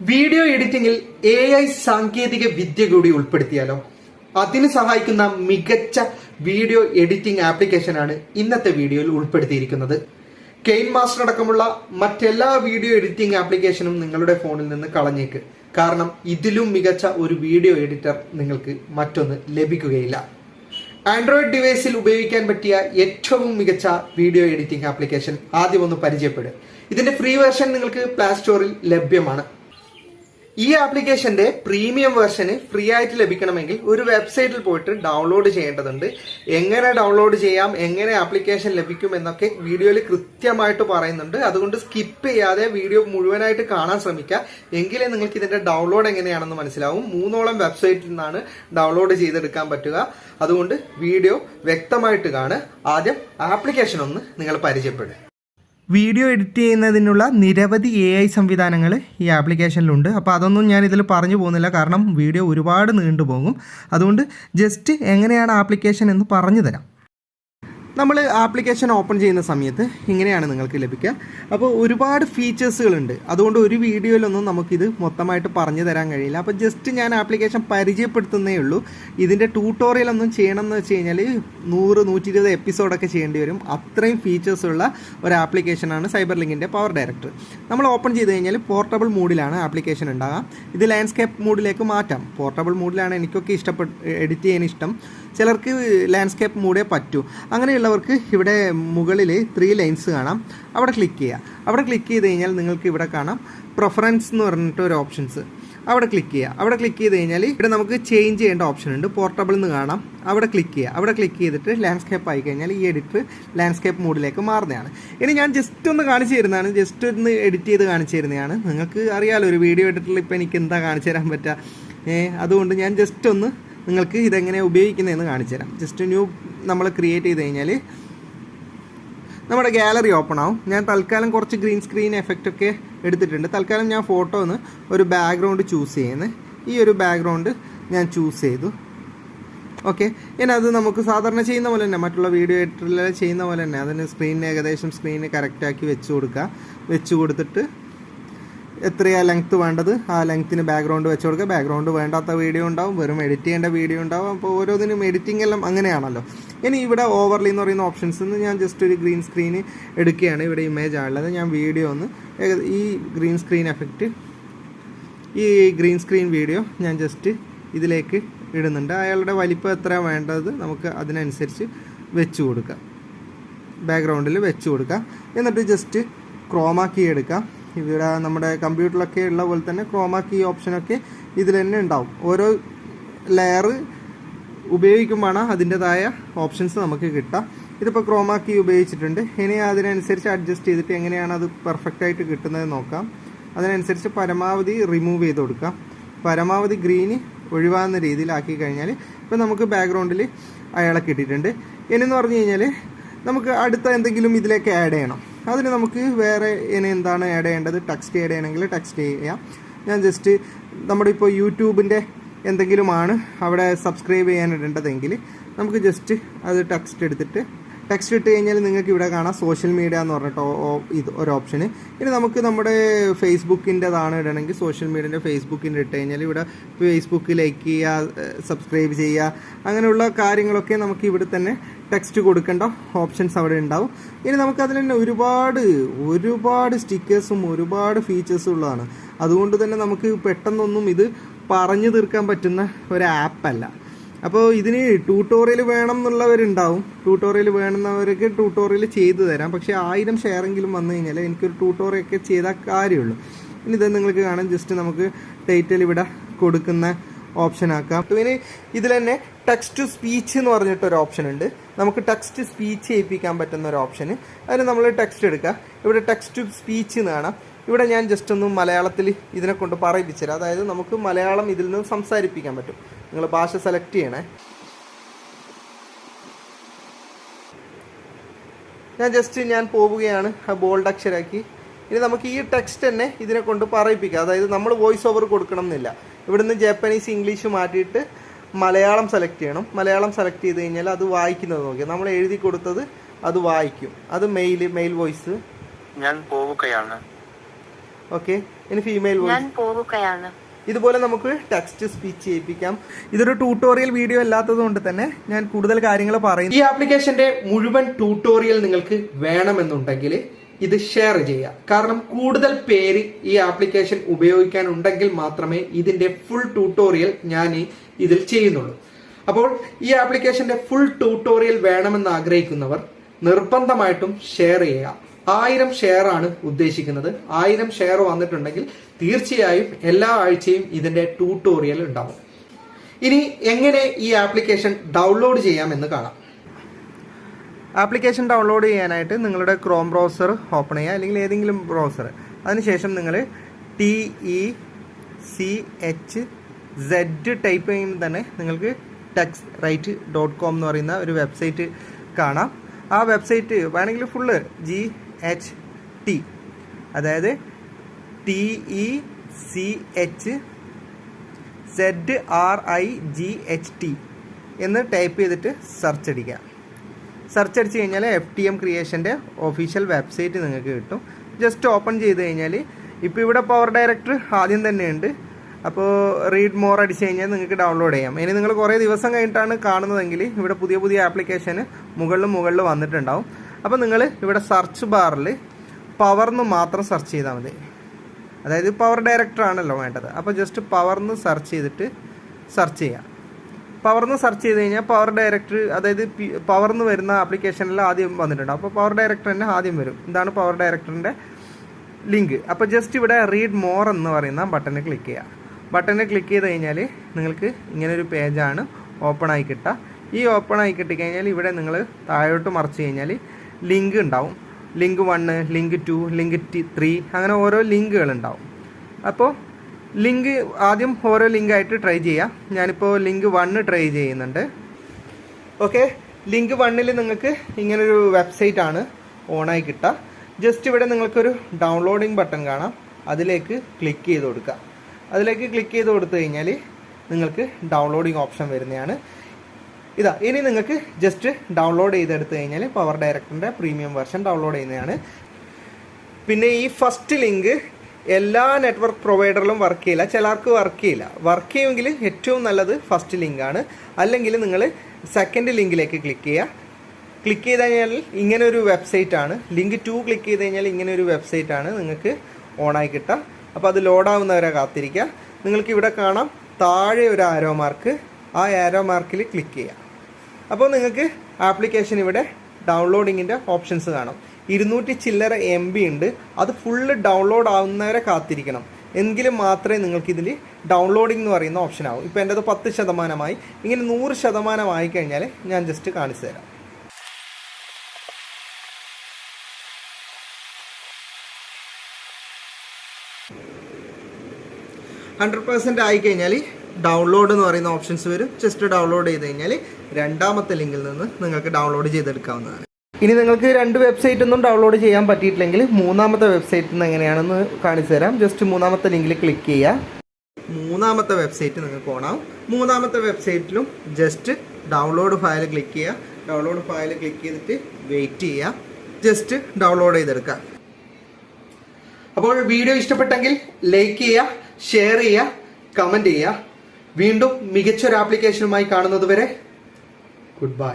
Video എഡിറ്റിംഗിൽ A I സാങ്കേതിക വിദ്യ കൂടി ഉൾപ്പെടുത്തിയാലോ? അതിന് സഹായിക്കുന്ന മികച്ച വീഡിയോ എഡിറ്റിംഗ് ആപ്ലിക്കേഷനാണ് ഇന്നത്തെ വീഡിയോയിൽ ഉൾപ്പെടുത്തിയിരിക്കുന്നത്. കെയിൻ മാസ്റ്റർ അടക്കമുള്ള മറ്റെല്ലാ വീഡിയോ എഡിറ്റിംഗ് ആപ്ലിക്കേഷനും നിങ്ങളുടെ ഫോണിൽ നിന്ന് കളഞ്ഞേക്ക്. കാരണം ഇതിലും മികച്ച ഒരു വീഡിയോ എഡിറ്റർ നിങ്ങൾക്ക് മറ്റൊന്ന് ലഭിക്കുകയില്ല. ആൻഡ്രോയിഡ് ഡിവൈസിൽ ഉപയോഗിക്കാൻ പറ്റിയ ഏറ്റവും മികച്ച വീഡിയോ എഡിറ്റിംഗ് ആപ്ലിക്കേഷൻ ആദ്യം ഒന്ന് പരിചയപ്പെടുക ഇതിന്റെ ഫ്രീ വേർഷൻ നിങ്ങൾക്ക് പ്ലേ സ്റ്റോറിൽ ലഭ്യമാണ്. ഈ ആപ്ലിക്കേഷന്റെ പ്രീമിയം വേർഷന് ഫ്രീ ആയിട്ട് ലഭിക്കണമെങ്കിൽ ഒരു വെബ്സൈറ്റിൽ പോയിട്ട് ഡൗൺലോഡ് ചെയ്യേണ്ടതുണ്ട്. എങ്ങനെ ഡൗൺലോഡ് ചെയ്യാം എങ്ങനെ ആപ്ലിക്കേഷൻ ലഭിക്കും എന്നൊക്കെ വീഡിയോയിൽ കൃത്യമായിട്ട് പറയുന്നുണ്ട്. അതുകൊണ്ട് സ്കിപ്പ് ചെയ്യാതെ വീഡിയോ മുഴുവനായിട്ട് കാണാൻ ശ്രമിക്കുക. എങ്കിലേ നിങ്ങൾക്ക് ഇതിന്റെ ഡൗൺലോഡ് എങ്ങനെയാണെന്ന് മനസ്സിലാവും. മൂന്നോളം വെബ്സൈറ്റിൽ നിന്നാണ് ഡൗൺലോഡ് ചെയ്തെടുക്കാൻ പറ്റുക. അതുകൊണ്ട് വീഡിയോ വ്യക്തമായിട്ട് കാണുക. ആദ്യം ആപ്ലിക്കേഷൻ ഒന്ന് നിങ്ങൾ പരിചയപ്പെടുക. വീഡിയോ എഡിറ്റ് ചെയ്യുന്നതിനുള്ള നിരവധി എ ഐ സംവിധാനങ്ങൾ ഈ ആപ്ലിക്കേഷനിലുണ്ട്. അപ്പോൾ അതൊന്നും ഞാൻ ഇതിൽ പറഞ്ഞു പോകുന്നില്ല. കാരണം വീഡിയോ ഒരുപാട് നീണ്ടുപോകും. അതുകൊണ്ട് ജസ്റ്റ് എങ്ങനെയാണ് ആപ്ലിക്കേഷൻ എന്ന് പറഞ്ഞു തരാം. നമ്മൾ ആപ്ലിക്കേഷൻ ഓപ്പൺ ചെയ്യുന്ന സമയത്ത് ഇങ്ങനെയാണ് നിങ്ങൾക്ക് ലഭിക്കുക. അപ്പോൾ ഒരുപാട് ഫീച്ചേഴ്സുകളുണ്ട് അതുകൊണ്ട് ഒരു വീഡിയോയിലൊന്നും നമുക്കിത് മൊത്തമായിട്ട് പറഞ്ഞു തരാൻ കഴിയില്ല. അപ്പോൾ ജസ്റ്റ് ഞാൻ ആപ്ലിക്കേഷൻ പരിചയപ്പെടുത്തുന്നേ ഉള്ളൂ ഇതിന്റെ ട്യൂട്ടോറിയൽ ഒന്നും ചെയ്യണം എന്ന് വെച്ച് കഴിഞ്ഞാൽ നൂറ് നൂറ്റി ഇരുപത് എപ്പിസോഡൊക്കെ ചെയ്യേണ്ടി വരും. അത്രയും ഫീച്ചേഴ്സുള്ള ഒരു ആപ്ലിക്കേഷനാണ് സൈബർ ലിങ്കിന്റെ പവർ ഡയറക്ടർ നമ്മൾ ഓപ്പൺ ചെയ്ത് കഴിഞ്ഞാൽ പോർട്ടബിൾ മൂഡിലാണ് ആപ്ലിക്കേഷൻ ഉണ്ടാകാം ഇത് ലാൻഡ്സ്കേപ്പ് മൂഡിലേക്ക് മാറ്റാം. പോർട്ടബിൾ മൂഡിലാണ് എനിക്കൊക്കെ ഇഷ്ടപ്പെട്ട് എഡിറ്റ് ചെയ്യാൻ ഇഷ്ടം. ചിലർക്ക് ലാൻഡ്സ്കേപ്പ് മൂടേ പറ്റൂ. അങ്ങനെയുള്ളവർക്ക് ഇവിടെ മുകളിൽ ത്രീ ലൈൻസ് കാണാം. അവിടെ ക്ലിക്ക് ചെയ്യുക അവിടെ ക്ലിക്ക് ചെയ്ത് കഴിഞ്ഞാൽ നിങ്ങൾക്ക് ഇവിടെ കാണാം പ്രിഫറൻസ് എന്ന് പറഞ്ഞിട്ട് ഒരു ഓപ്ഷൻസ് അവിടെ ക്ലിക്ക് ചെയ്യുക അവിടെ ക്ലിക്ക് ചെയ്ത് കഴിഞ്ഞാൽ ഇവിടെ നമുക്ക് ചേഞ്ച് ചെയ്യേണ്ട ഓപ്ഷൻ ഉണ്ട്. പോർട്ടബിൾ എന്ന് കാണാം. അവിടെ ക്ലിക്ക് ചെയ്യുക അവിടെ ക്ലിക്ക് ചെയ്തിട്ട് ലാൻഡ്സ്കേപ്പ് ആയി കഴിഞ്ഞാൽ ഈ എഡിറ്റർ ലാൻഡ്സ്കേപ്പ് മൂഡിലേക്ക് മാറുന്നതാണ്. ഇനി ഞാൻ ജസ്റ്റ് ഒന്ന് കാണിച്ചു തരുന്നതാണ്. ജസ്റ്റ് ഒന്ന് എഡിറ്റ് ചെയ്ത് കാണിച്ചു തരുന്നതാണ്. നിങ്ങൾക്ക് അറിയാമല്ലോ ഒരു വീഡിയോ എഡിറ്ററിൽ ഇപ്പോൾ എനിക്ക് എന്താ കാണിച്ചു തരാൻ പറ്റുക? അതുകൊണ്ട് ഞാൻ ജസ്റ്റ് ഒന്ന് നിങ്ങൾക്ക് ഇതെങ്ങനെ ഉപയോഗിക്കുന്നതെന്ന് കാണിച്ചു തരാം ജസ്റ്റ് ന്യൂ നമ്മൾ ക്രിയേറ്റ് ചെയ്ത് കഴിഞ്ഞാൽ നമ്മുടെ ഗാലറി ഓപ്പൺ ആവും. ഞാൻ തൽക്കാലം കുറച്ച് ഗ്രീൻ സ്ക്രീൻ എഫക്റ്റ് ഒക്കെ എടുത്തിട്ടുണ്ട്. തൽക്കാലം ഞാൻ ഫോട്ടോ ഒന്ന് ഒരു ബാക്ക്ഗ്രൗണ്ട് ചൂസ് ചെയ്യുന്നത് ഈ ഒരു ബാക്ക്ഗ്രൗണ്ട് ഞാൻ ചൂസ് ചെയ്തു. ഓക്കെ ഇനി അത് നമുക്ക് സാധാരണ ചെയ്യുന്ന പോലെ തന്നെ മറ്റുള്ള വീഡിയോ എഡിറ്ററിൽ ചെയ്യുന്ന പോലെ തന്നെ അതിന് സ്ക്രീനിന് ഏകദേശം സ്ക്രീനിന് കറക്റ്റാക്കി വെച്ച് കൊടുക്കുക. വെച്ച് കൊടുത്തിട്ട് എത്രയാ ലെങ്ത്ത് വേണ്ടത്? ആ ലെങ്ത്തിന് ബാക്ക്ഗ്രൗണ്ട് വെച്ച് കൊടുക്കുക ബാക്ക്ഗ്രൗണ്ട് വേണ്ടാത്ത വീഡിയോ ഉണ്ടാവും. വെറും എഡിറ്റ് ചെയ്യേണ്ട വീഡിയോ ഉണ്ടാവും. അപ്പോൾ ഓരോന്നിനും എഡിറ്റിംഗ് എല്ലാം അങ്ങനെയാണല്ലോ. ഇനി ഇവിടെ ഓവർലി എന്ന് പറയുന്ന ഓപ്ഷൻസ് നിന്ന് ഞാൻ ജസ്റ്റ് ഒരു ഗ്രീൻ സ്ക്രീൻ എടുക്കുകയാണ്. ഇവിടെ ഇമേജ് ആണുള്ളത്. ഞാൻ വീഡിയോ ഒന്ന് ഈ ഗ്രീൻ സ്ക്രീൻ എഫക്റ്റ് ഈ ഗ്രീൻ സ്ക്രീൻ വീഡിയോ ഞാൻ ജസ്റ്റ് ഇതിലേക്ക് ഇടുന്നുണ്ട്. അയാളുടെ വലിപ്പം എത്ര വേണ്ടത്? നമുക്ക് അതിനനുസരിച്ച് വെച്ച് കൊടുക്കാം. ബാക്ക്ഗ്രൗണ്ടിൽ വെച്ച് കൊടുക്കാം. എന്നിട്ട് ജസ്റ്റ് ക്രോമാക്കി എടുക്കാം. ഇവിടെ നമ്മുടെ കമ്പ്യൂട്ടറിലൊക്കെ ഉള്ള പോലെ തന്നെ ക്രോമാക്കി ഓപ്ഷനൊക്കെ ഇതിൽ തന്നെ ഉണ്ടാവും. ഓരോ ലെയർ ഉപയോഗിക്കുമ്പോഴാണ് അതിന്റെതായ ഓപ്ഷൻസ് നമുക്ക് കിട്ടുക. ഇതിപ്പോൾ ക്രോമാക്കി ഉപയോഗിച്ചിട്ടുണ്ട്. ഇനി അതിനനുസരിച്ച് അഡ്ജസ്റ്റ് ചെയ്തിട്ട് എങ്ങനെയാണ് അത് പെർഫെക്റ്റ് ആയിട്ട് കിട്ടുന്നത് നോക്കാം. അതിനനുസരിച്ച് പരമാവധി റിമൂവ് ചെയ്ത് കൊടുക്കാം. പരമാവധി ഗ്രീന് ഒഴിവാകുന്ന രീതിയിലാക്കി കഴിഞ്ഞാൽ ഇപ്പം നമുക്ക് ബാക്ക്ഗ്രൗണ്ടിൽ അയാളെ കിട്ടിയിട്ടുണ്ട്. ഇനിയെന്ന് പറഞ്ഞു കഴിഞ്ഞാൽ നമുക്ക് അടുത്ത എന്തെങ്കിലും ഇതിലേക്ക് ആഡ് ചെയ്യണം. അതിന് നമുക്ക് വേറെ ഇനി എന്താണ് ആഡ് ചെയ്യേണ്ടത്? ടെക്സ്റ്റ് ആഡ് ചെയ്യണമെങ്കിൽ ടെക്സ്റ്റ് ചെയ്യാം. ഞാൻ ജസ്റ്റ് നമ്മുടെ ഇപ്പോൾ യൂട്യൂബിന്റെ എന്തെങ്കിലുമാണ് അവിടെ സബ്സ്ക്രൈബ് ചെയ്യാൻ ഇടേണ്ടതെങ്കിൽ നമുക്ക് ജസ്റ്റ് അത് ടെക്സ്റ്റ് എടുത്തിട്ട് ടെക്സ്റ്റ് ഇട്ട് കഴിഞ്ഞാൽ നിങ്ങൾക്ക് ഇവിടെ കാണാം സോഷ്യൽ മീഡിയ എന്ന് പറഞ്ഞിട്ട് ഇത് ഒരു ഓപ്ഷന് ഇനി നമുക്ക് നമ്മുടെ ഫേസ്ബുക്കിന്റെതാണ് ഇടണമെങ്കിൽ സോഷ്യൽ മീഡിയന്റെ ഫേസ്ബുക്കിന്റെ ഇട്ട് കഴിഞ്ഞാൽ ഇവിടെ ഫേസ്ബുക്ക് ലൈക്ക് ചെയ്യുക സബ്സ്ക്രൈബ് ചെയ്യുക അങ്ങനെയുള്ള കാര്യങ്ങളൊക്കെ നമുക്ക് ഇവിടെ തന്നെ ടെക്സ്റ്റ് കൊടുക്കേണ്ട. ഓപ്ഷൻസ് അവിടെ ഉണ്ടാവും. ഇനി നമുക്ക് അതിൽ തന്നെ ഒരുപാട് ഒരുപാട് സ്റ്റിക്കേഴ്സും ഒരുപാട് ഫീച്ചേഴ്സും ഉള്ളതാണ്. അതുകൊണ്ട് തന്നെ നമുക്ക് പെട്ടെന്നൊന്നും ഇത് പറഞ്ഞു തീർക്കാൻ പറ്റുന്ന ഒരു ആപ്പല്ല അപ്പോൾ ഇതിന് ട്യൂട്ടോറിയൽ വേണം എന്നുള്ളവരുണ്ടാവും ട്യൂട്ടോറിയൽ വേണമെന്നവർക്ക് ട്യൂട്ടോറിയൽ ചെയ്തു തരാം. പക്ഷേ ആയിരം ഷെയറെങ്കിലും വന്നു കഴിഞ്ഞാൽ എനിക്കൊരു ട്യൂട്ടോറിയൽ ഒക്കെ ചെയ്താൽ കാര്യമുള്ളൂ. ഇനി ഇത് നിങ്ങൾക്ക് കാണാം. ജസ്റ്റ് നമുക്ക് ടൈറ്റിൽ ഇവിടെ കൊടുക്കുന്ന ഓപ്ഷൻ ആക്കാം. പിന്നെ ഇതിൽ തന്നെ ടെക്സ്റ്റ് ടു സ്പീച്ച് എന്ന് പറഞ്ഞിട്ട് ഒരു ഓപ്ഷൻ ഉണ്ട്. നമുക്ക് ടെക്സ്റ്റ് സ്പീച്ച് ചെയ്യിപ്പിക്കാൻ പറ്റുന്ന ഒരു ഓപ്ഷന് അതിന് നമ്മൾ ടെക്സ്റ്റ് എടുക്കുക ഇവിടെ ടെക്സ്റ്റ് ടു സ്പീച്ച് എന്ന് കാണാം. ഇവിടെ ഞാൻ ജസ്റ്റ് ഒന്ന് മലയാളത്തിൽ ഇതിനെ കൊണ്ട് പറയിപ്പിച്ചുതരാം. അതായത് നമുക്ക് മലയാളം ഇതിൽ നിന്ന് സംസാരിപ്പിക്കാൻ പറ്റും. നിങ്ങൾ ഭാഷ സെലക്ട് ചെയ്യണേ. ഞാൻ ജസ്റ്റ് ഞാൻ പോവുകയാണ്. ബോൾഡ് അക്ഷരാക്കി. ഇനി നമുക്ക് ഈ ടെക്സ്റ്റ് തന്നെ ഇതിനെ കൊണ്ട് പറയിപ്പിക്കാം. അതായത് നമ്മൾ വോയിസ് ഓവർ കൊടുക്കണം എന്നില്ല. ഇവിടുന്ന് ജാപ്പനീസ് ഇംഗ്ലീഷ് മാറ്റിയിട്ട് മലയാളം സെലക്ട് ചെയ്യണം. മലയാളം സെലക്ട് ചെയ്ത് കഴിഞ്ഞാൽ അത് വായിക്കുന്നത് നോക്കിയാൽ നമ്മൾ എഴുതി കൊടുത്തത് അത് വായിക്കും. അത് മെയിൽ മെയിൽ വോയിസ് ഞാൻ പോവുകയാണ്. ഓക്കെ ഇനി ഫീമെയിൽ വോയിസ് ഞാൻ പോവുകയാണ്. ഇതുപോലെ നമുക്ക് ടെക്സ്റ്റ് സ്പീച്ച് ചെയ്യിപ്പിക്കാം ഇതൊരു ട്യൂട്ടോറിയൽ വീഡിയോ അല്ലാത്തത് കൊണ്ട് തന്നെ ഞാൻ കൂടുതൽ കാര്യങ്ങൾ പറയും ഈ ആപ്ലിക്കേഷന്റെ മുഴുവൻ ട്യൂട്ടോറിയൽ നിങ്ങൾക്ക് വേണമെന്നുണ്ടെങ്കിൽ ഇത് ഷെയർ ചെയ്യുക. കാരണം കൂടുതൽ പേര് ഈ ആപ്ലിക്കേഷൻ ഉപയോഗിക്കാൻ ഉണ്ടെങ്കിൽ മാത്രമേ ഇതിന്റെ ഫുൾ ട്യൂട്ടോറിയൽ ഞാൻ ഇതിൽ ചെയ്യുന്നുള്ളൂ. അപ്പോൾ ഈ ആപ്ലിക്കേഷന്റെ ഫുൾ ട്യൂട്ടോറിയൽ വേണമെന്ന് ആഗ്രഹിക്കുന്നവർ നിർബന്ധമായിട്ടും ഷെയർ ചെയ്യുക. ആയിരം ഷെയർ ആണ് ഉദ്ദേശിക്കുന്നത്. ആയിരം ഷെയർ വന്നിട്ടുണ്ടെങ്കിൽ തീർച്ചയായും എല്ലാ ആഴ്ചയും ഇതിന്റെ ട്യൂട്ടോറിയൽ ഉണ്ടാവും. ഇനി എങ്ങനെ ഈ ആപ്ലിക്കേഷൻ ഡൗൺലോഡ് ചെയ്യാമെന്ന് കാണാം. ആപ്ലിക്കേഷൻ ഡൗൺലോഡ് ചെയ്യാനായിട്ട് നിങ്ങളുടെ ക്രോം ബ്രൗസർ ഓപ്പൺ ചെയ്യുക അല്ലെങ്കിൽ ഏതെങ്കിലും ബ്രൗസർ അതിനുശേഷം നിങ്ങൾ T E C H Z type ചെയ്യുമ്പോൾ തന്നെ നിങ്ങൾക്ക് ടെക്സ് റൈറ്റ് ഡോട്ട് കോം എന്ന് പറയുന്ന ഒരു വെബ്സൈറ്റ് കാണാം. ആ വെബ്സൈറ്റ് വേണമെങ്കിൽ ഫുള്ള് ജി എച്ച് ടി അതായത് T E C H Z R I G H T എന്ന് ടൈപ്പ് ചെയ്തിട്ട് സെർച്ച് അടിക്കുക. സെർച്ച് അടിച്ച് കഴിഞ്ഞാൽ എഫ് ടി എം ക്രിയേഷന്റെ ഒഫീഷ്യൽ വെബ്സൈറ്റ് നിങ്ങൾക്ക് കിട്ടും. ജസ്റ്റ് ഓപ്പൺ ചെയ്ത് കഴിഞ്ഞാൽ ഇപ്പോൾ ഇവിടെ പവർ ഡയറക്ടർ ആദ്യം തന്നെയുണ്ട്. അപ്പോൾ റീഡ് മോർ അടിച്ച് കഴിഞ്ഞാൽ നിങ്ങൾക്ക് ഡൗൺലോഡ് ചെയ്യാം. ഇനി നിങ്ങൾ കുറേ ദിവസം കഴിഞ്ഞിട്ടാണ് കാണുന്നതെങ്കിൽ ഇവിടെ പുതിയ പുതിയ ആപ്ലിക്കേഷന് മുകളിൽ മുകളിൽ വന്നിട്ടുണ്ടാവും. അപ്പോൾ നിങ്ങൾ ഇവിടെ സെർച്ച് ബാറിൽ പവർന്ന് മാത്രം സെർച്ച് ചെയ്താൽ മതി. അതായത് പവർ ഡയറക്ടർ ആണല്ലോ വേണ്ടത്. അപ്പോൾ ജസ്റ്റ് പവർന്ന് സെർച്ച് ചെയ്തിട്ട് സെർച്ച് ചെയ്യാം. പവർന്ന് സെർച്ച് ചെയ്ത് കഴിഞ്ഞാൽ പവർ ഡയറക്ടർ അതായത് പവർ എന്ന് വരുന്ന ആപ്ലിക്കേഷനിൽ ആദ്യം വന്നിട്ടുണ്ട്. അപ്പോൾ പവർ ഡയറക്ടർ തന്നെ ആദ്യം വരും. ഇതാണ് പവർ ഡയറക്ടറിന്റെ ലിങ്ക് അപ്പോൾ ജസ്റ്റ് ഇവിടെ റീഡ് മോർ എന്ന് പറയുന്ന ബട്ടണിൽ ക്ലിക്ക് ചെയ്യുക ബട്ടണിൽ ക്ലിക്ക് ചെയ്ത് കഴിഞ്ഞാൽ നിങ്ങൾക്ക് ഇങ്ങനൊരു പേജാണ് ഓപ്പൺ ആയി കിട്ടുക. ഈ ഓപ്പൺ ആയി കിട്ടിക്കഴിഞ്ഞാൽ ഇവിടെ നിങ്ങൾ താഴോട്ട് മറിച്ച് കഴിഞ്ഞാൽ ലിങ്ക് ഉണ്ടാവും. Link one link two link three അങ്ങനെ ഓരോ ലിങ്കുകൾ ഉണ്ടാവും. അപ്പോൾ ലിങ്ക് ആദ്യം ഓരോ ലിങ്കായിട്ട് ട്രൈ ചെയ്യാം. ഞാനിപ്പോൾ ലിങ്ക് വണ്ണ് ട്രൈ ചെയ്യുന്നുണ്ട്. ഓക്കെ ലിങ്ക് വണ്ണിൽ നിങ്ങൾക്ക് ഇങ്ങനൊരു വെബ്സൈറ്റ് ആണ് ഓണായി കിട്ടുക. ജസ്റ്റ് ഇവിടെ നിങ്ങൾക്കൊരു ഡൗൺലോഡിങ് ബട്ടൺ കാണാം. അതിലേക്ക് ക്ലിക്ക് ചെയ്ത് കൊടുക്കുക. അതിലേക്ക് ക്ലിക്ക് ചെയ്ത് കൊടുത്തു കഴിഞ്ഞാൽ നിങ്ങൾക്ക് ഡൗൺലോഡിങ് ഓപ്ഷൻ വരുന്നതാണ്. ഇതാ ഇനി നിങ്ങൾക്ക് ജസ്റ്റ് ഡൗൺലോഡ് ചെയ്തെടുത്ത് കഴിഞ്ഞാൽ പവർ ഡയറക്ടറിന്റെ പ്രീമിയം വെർഷൻ ഡൗൺലോഡ് ചെയ്യുന്നതാണ്. പിന്നെ ഈ ഫസ്റ്റ് ലിങ്ക് എല്ലാ നെറ്റ്വർക്ക് പ്രൊവൈഡറിലും വർക്ക് ചെയ്യില്ല. ചിലർക്ക് വർക്ക് ചെയ്യില്ല. വർക്ക് ചെയ്യുമെങ്കിൽ ഏറ്റവും നല്ലത് ഫസ്റ്റ് ലിങ്കാണ് അല്ലെങ്കിൽ നിങ്ങൾ സെക്കൻഡ് ലിങ്കിലേക്ക് ക്ലിക്ക് ചെയ്യുക. ക്ലിക്ക് ചെയ്ത് കഴിഞ്ഞാൽ ഇങ്ങനെ ഒരു വെബ്സൈറ്റ് ആണ്. ലിങ്ക് ടു ക്ലിക്ക് ചെയ്ത് കഴിഞ്ഞാൽ ഇങ്ങനെ ഒരു വെബ്സൈറ്റ് ആണ് നിങ്ങൾക്ക് ഓണായി കിട്ടുക. അപ്പോൾ അത് ലോഡാവുന്നവരെ കാത്തിരിക്കുക. നിങ്ങൾക്ക് ഇവിടെ കാണാം താഴെ ഒരു ആരോ മാർക്ക് ആ ആരോ മാർക്കിൽ ക്ലിക്ക് ചെയ്യുക. അപ്പോൾ നിങ്ങൾക്ക് ആപ്ലിക്കേഷൻ ഇവിടെ ഡൗൺലോഡിങ്ങിന്റെ ഓപ്ഷൻസ് കാണാം. ഇരുന്നൂറ്റി ചില്ലറ എം ബി ഉണ്ട്. അത് ഫുള്ള് ഡൗൺലോഡ് ആവുന്നവരെ കാത്തിരിക്കണം. എങ്കിലും മാത്രമേ നിങ്ങൾക്ക് ഇതിൽ ഡൗൺലോഡിംഗ് എന്ന് പറയുന്ന ഓപ്ഷൻ ആവും. ഇപ്പോൾ എന്റെത് പത്ത് ശതമാനമായി. ഇങ്ങനെ നൂറ് ശതമാനമായി കഴിഞ്ഞാൽ ഞാൻ ജസ്റ്റ് കാണിച്ചു തരാം. ഹൺഡ്രഡ് പെർസെന്റ് ആയിക്കഴിഞ്ഞാൽ ഡൗൺലോഡ് എന്ന് പറയുന്ന ഓപ്ഷൻസ് വരും. ജസ്റ്റ് ഡൗൺലോഡ് ചെയ്ത് കഴിഞ്ഞാൽ രണ്ടാമത്തെ ലിങ്കിൽ നിന്ന് നിങ്ങൾക്ക് ഡൗൺലോഡ് ചെയ്തെടുക്കാവുന്നതാണ്. ഇനി നിങ്ങൾക്ക് രണ്ട് വെബ്സൈറ്റ് ഒന്നും ഡൗൺലോഡ് ചെയ്യാൻ പറ്റിയിട്ടില്ലെങ്കിൽ മൂന്നാമത്തെ വെബ്സൈറ്റിൽ നിന്ന് എങ്ങനെയാണെന്ന് കാണിച്ചു തരാം. ജസ്റ്റ് മൂന്നാമത്തെ ലിങ്കിൽ ക്ലിക്ക് ചെയ്യുക മൂന്നാമത്തെ വെബ്സൈറ്റ് നിങ്ങൾക്ക് ഓണാവും. മൂന്നാമത്തെ വെബ്സൈറ്റിലും ജസ്റ്റ് ഡൗൺലോഡ് ഫയൽ ക്ലിക്ക് ചെയ്യുക ഡൗൺലോഡ് ഫയൽ ക്ലിക്ക് ചെയ്തിട്ട് വെയിറ്റ് ചെയ്യുക ജസ്റ്റ് ഡൗൺലോഡ് ചെയ്തെടുക്കുക അപ്പോൾ വീഡിയോ ഇഷ്ടപ്പെട്ടെങ്കിൽ ലൈക്ക് ചെയ്യുക ഷെയർ ചെയ്യുക കമന്റ് ചെയ്യുക വീണ്ടും മികച്ചൊരു ആപ്ലിക്കേഷനുമായി കാണുന്നത് വരെ ഗുഡ് ബൈ